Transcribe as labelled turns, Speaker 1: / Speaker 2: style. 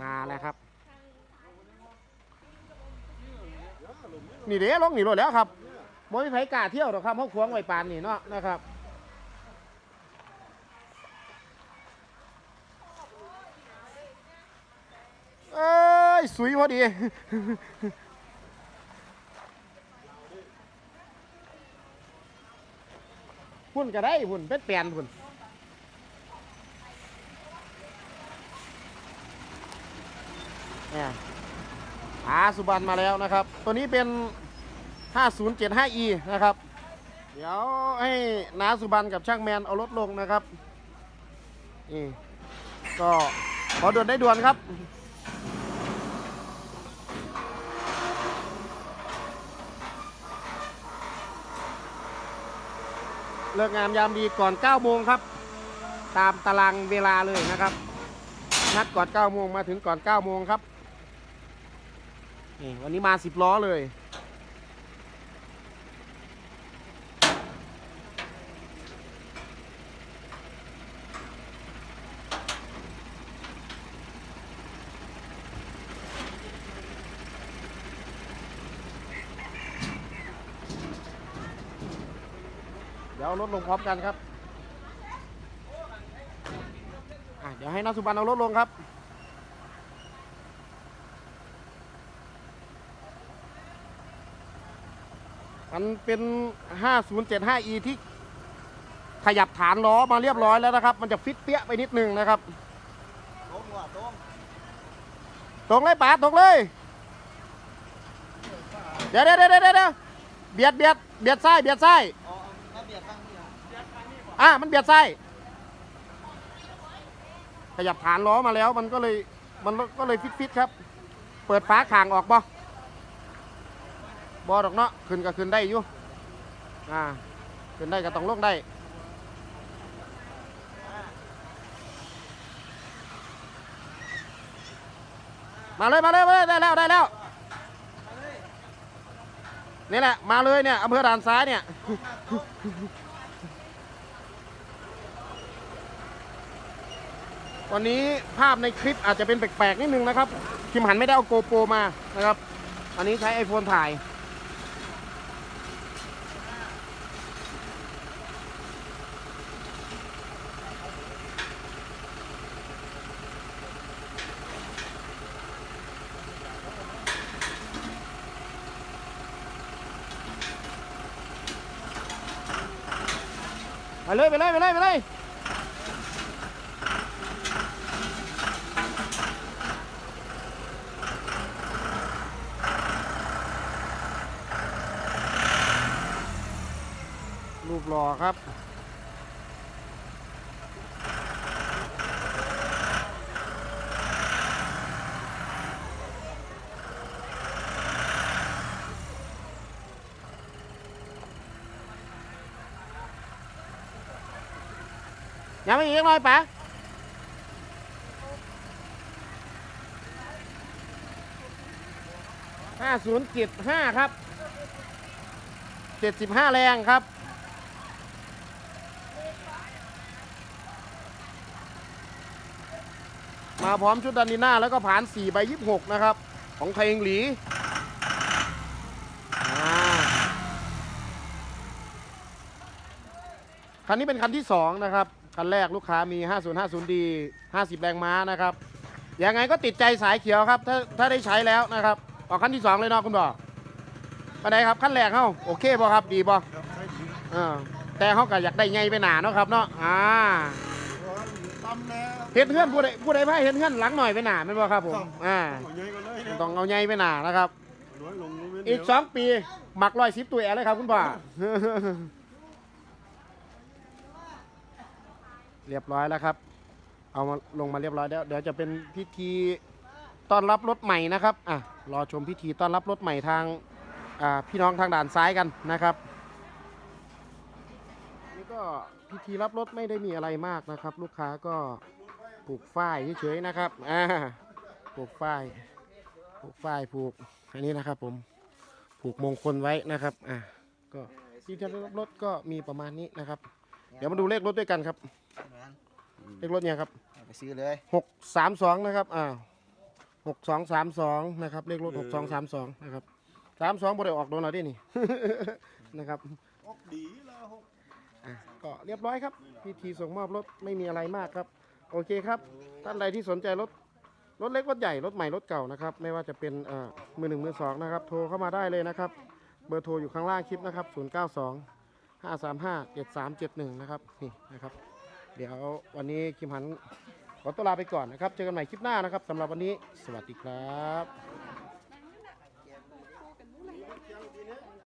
Speaker 1: มาแล้วครับ นี่เด้ลงนี่รถแล้วครับบ่มีไผกล้าเที่ยวหรอกครับเขาควงไว้ปานนี่เนาะนะครับเอ้ยสุยพอดีหุ่นก็ได้หุ่นเป็นแปลนหุ่น เนี่ยอาสุบันมาแล้วนะครับ ตัวนี้เป็น 5075e นะครับ เดี๋ยวให้นาสุบันกับช่างแมนเอารถลงนะครับนี่ก็ขอด่วนได้ด่วนครับเลิกงามยามดีก่อน 9 โมงครับ ตามตารางเวลาเลยนะครับ นัดก่อน 9 โมงมาถึงก่อน 9 โมงครับ นี่วันนี้มา10ล้อเลย เดี๋ยวเอารถลงพร้อมกันครับ อะเดี๋ยวให้นักสุบันเอารถลงครับ มันเป็น 5075e ที่ขยับฐานล้อมาเรียบร้อยแล้วนะครับ มันจะฟิตเปี้ยไปนิดนึงนะครับ
Speaker 2: ตรงว่ะตรง
Speaker 1: ตรงเลยป๋าตรงเลย เดี๋ยวเดี๋ยวเดี๋ยวเดี๋ยวเบียวเบียดเบียดเบียดซ้ายเบียดซ้าย
Speaker 2: อ๋อถ้าเบียดข้างนี้อ
Speaker 1: อะมันเบียดไส้ขยับฐานล้อมาแล้วมันก็เลยมันก็เลยฟิตฟิตๆครับ เปิดฝาข่างออกบ่ บ่ดอกเนาะขึ้นก็ขึ้นได้อยู่อ่าขึ้นได้ก็ต้องลงได้มาเลยมาเลยมาเลยได้แล้วได้แล้วนี่แหละมาเลยเนี่ยอำเภอด่านซ้ายเนี่ยวันนี้ภาพในคลิปอาจจะเป็นแปลกๆนิดนึงนะครับคิมหันไม่ได้เอาโกโปรมานะครับ อันนี้ใช้ iPhone ถ่าย ไปเลยไปเลยไปเลยไปเลยรูปหล่อครับ ยังไม่อีกหน่อยปะห้าศูนย์เจ็ดห้าครับเจ็ดสิบห้าแรงครับมาพร้อมชุดดันนีน่าแล้วก็ผ่าน4ใบ26 นะครับ ของไทยเองหลีคันนี้เป็นคันที่ 2 นะครับ คันแรกลูกค้ามี 5050D 50 แรงม้านะครับ ยังไงก็ติดใจสายเขียวครับ ถ้าถ้าได้ใช้แล้วนะครับ ออกคันที่ 2 เลยเนาะคุณบอกไปไหนครับขั้นแรกเขาโอเคบ่ครับดีบ่
Speaker 2: ครับใช่ถึง
Speaker 1: เออแต่เขาก็อยากได้ไงไปหนาเนาะครับเนาะอ่า
Speaker 2: ร้อนตำแล้ว
Speaker 1: เห็นเพื่อนผู้ใดผู้ใดพายเห็นเพื่อนหลังหน่อยไปหนาไม่นบ่ครับผมอ่า
Speaker 2: เอาใหญ่กันเลยเนี่ย
Speaker 1: ต้องเอาไงไปหนานะครับ
Speaker 2: น้อยลงนิดเดียว
Speaker 1: อีกสองปีหมักร้อยสิบตัวแอร์เลยครับคุณพ่อ เรียบร้อยแล้วครับ เอามาลงมาเรียบร้อยแล้วเดี๋ยวจะเป็นพิธีต้อนรับรถใหม่นะครับอะรอชมพิธีต้อนรับรถใหม่ทางอ่าพี่น้องทางด่านซ้ายกันนะครับนี่ก็พิธีรับรถไม่ได้มีอะไรมากนะครับ ลูกค้าก็ปลูกฝ้ายเฉยๆนะครับอ่าปลูกฝ้ายปลูกฝ้ายปลูกอันนี้นะครับ ผมผูกมงคลไว้นะครับอะก็ที่จะรับรถก็มีประมาณนี้นะครับ เดี๋ยวมาดูเลขรถด้วยกันครับ
Speaker 2: แมน
Speaker 1: เลขรถเนี่ยครับ
Speaker 2: เอาไปซื้อเลย
Speaker 1: หกสามสองนะครับ อ่าหกสองสามสองนะครับ เลขรถหกสองสามสองนะครับสามสองบ่ได้ออกโดนเอาดินี่ นะครับ
Speaker 2: ออกดีแล้วหก
Speaker 1: อะก็เรียบร้อยครับ พิธีส่งมอบรถไม่มีอะไรมากครับ โอเคครับ ท่านใดที่สนใจรถรถเล็กรถใหญ่รถใหม่รถเก่านะครับ ไม่ว่าจะเป็นเอ่อมือหนึ่งมือสองนะครับ โทรเข้ามาได้เลยนะครับ เบอร์โทรอยู่ข้างล่างคลิปนะครับ 0 9 2 5 3 5 7 3 7 1 นะครับนี่นะครับ เดี๋ยววันนี้คิมหันขอตัวลาไปก่อนนะครับ เจอกันใหม่คลิปหน้านะครับสำหรับวันนี้ สวัสดีครับ